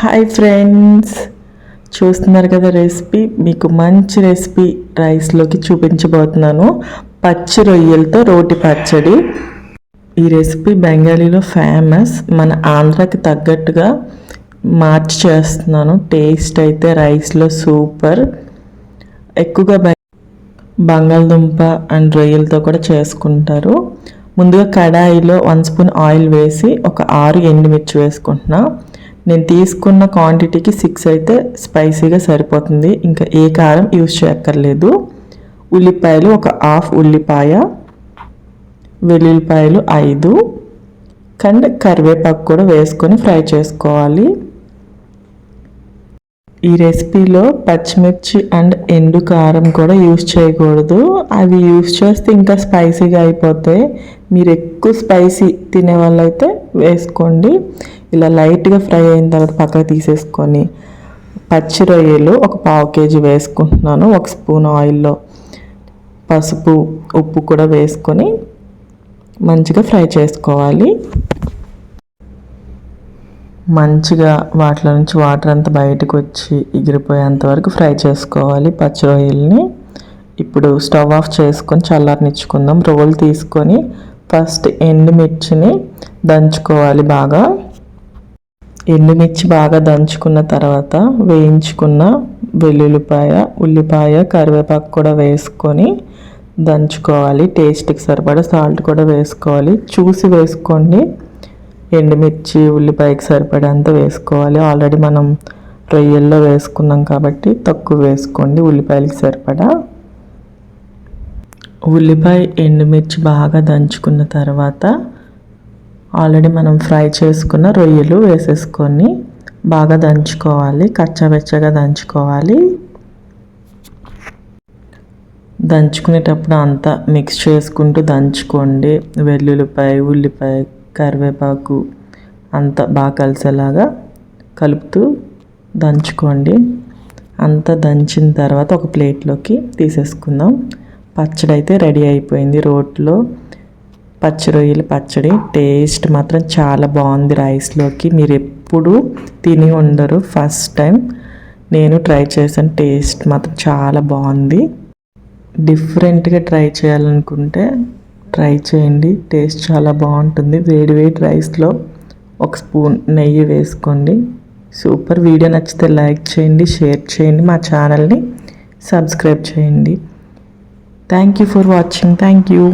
Hi friends. చూస్తున్నారు కదా recipe? మీకు మంచి రెసిపీ రైస్లోకి చూపించబోతున్నాను. పచ్చి రొయ్యలతో రోటి పచ్చడి. ఈ రెసిపీ బెంగాలీలో ఫేమస్. మన ఆంధ్రాకి తగ్గట్టుగా మార్చి చేస్తున్నాను. టేస్ట్ అయితే రైస్లో సూపర్. ఎక్కువగా బంగాళదుంప అండ్ రొయ్యలతో కూడా చేసుకుంటారు. ముందుగా కడాయిలో వన్ స్పూన్ ఆయిల్ వేసి ఒక ఆరు ఎండుమిర్చి వేసుకుంటున్నాను నేను తీసుకున్న క్వాంటిటీకి సిక్స్ అయితే స్పైసీగా సరిపోతుంది. ఇంకా ఏ కారం యూజ్ చేయక్కర్లేదు. ఉల్లిపాయలు ఒక హాఫ్ ఉల్లిపాయ వెల్లుల్లిపాయలు ఐదు కండ్ కరివేపాకు కూడా వేసుకొని ఫ్రై చేసుకోవాలి. ఈ రెసిపీలో పచ్చిమిర్చి అండ్ ఎండు కారం కూడా యూస్ చేయకూడదు. అవి యూస్ చేస్తే ఇంకా స్పైసీగా అయిపోతాయి. మీరు ఎక్కువ స్పైసీ తినే వాళ్ళైతే వేసుకోండి. ఇలా లైట్గా ఫ్రై అయిన తర్వాత పక్కకు తీసేసుకొని పచ్చి రొయ్యలు ఒక పావు కేజీ వేసుకుంటున్నాను. ఒక స్పూన్ ఆయిల్లో పసుపు ఉప్పు కూడా వేసుకొని మంచిగా ఫ్రై చేసుకోవాలి. మంచిగా వాటిలో నుంచి వాటర్ అంతా బయటకు వచ్చి ఎగిరిపోయేంత వరకు ఫ్రై చేసుకోవాలి పచ్చి రొయ్యల్ని. ఇప్పుడు స్టవ్ ఆఫ్ చేసుకొని చల్లారనిచ్చుకుందాం. రోల్ తీసుకొని ఫస్ట్ ఎండుమిర్చిని దంచుకోవాలి బాగా. ఎండుమిర్చి బాగా దంచుకున్న తర్వాత వేయించుకున్న వెల్లుల్లిపాయ ఉల్లిపాయ కరివేపాకు కూడా వేసుకొని దంచుకోవాలి. టేస్ట్కి సరిపడా సాల్ట్ కూడా వేసుకోవాలి. చూసి వేసుకోండి. ఎండుమిర్చి ఉల్లిపాయకి సరిపడంత వేసుకోవాలి. ఆల్రెడీ మనం రొయ్యల్లో వేసుకున్నాం కాబట్టి తక్కువ వేసుకోండి. ఉల్లిపాయలకి సరిపడా. ఉల్లిపాయ ఎండుమిర్చి బాగా దంచుకున్న తర్వాత ఆల్రెడీ మనం ఫ్రై చేసుకున్న రొయ్యలు వేసేసుకొని బాగా దంచుకోవాలి కచ్చబెచ్చగా దంచుకోవాలి. దంచుకునేటప్పుడు అంతా మిక్స్ చేసుకుంటూ దంచుకోండి. వెల్లుల్లిపాయ ఉల్లిపాయ కరివేపాకు అంతా బాగా కలిసేలాగా కలుపుతూ దంచుకోండి. అంతా దంచిన తర్వాత ఒక ప్లేట్లోకి తీసేసుకుందాం. పచ్చడి అయితే రెడీ అయిపోయింది రోట్లో. పచ్చి రొయ్యల పచ్చడి. టేస్ట్ మాత్రం చాలా బాగుంది రైస్లోకి. మీరు ఎప్పుడు తిని ఉండరు. ఫస్ట్ టైం నేను ట్రై చేశాను. టేస్ట్ మాత్రం చాలా బాగుంది. డిఫరెంట్గా ట్రై చేయాలనుకుంటే ట్రై చేయండి. టేస్ట్ చాలా బాగుంటుంది. వేడి వేడి రైస్లో ఒక స్పూన్ నెయ్యి వేసుకోండి. సూపర్. వీడియో నచ్చితే లైక్ చేయండి షేర్ చేయండి మా ఛానల్ని సబ్స్క్రైబ్ చేయండి. Thank you for watching. Thank you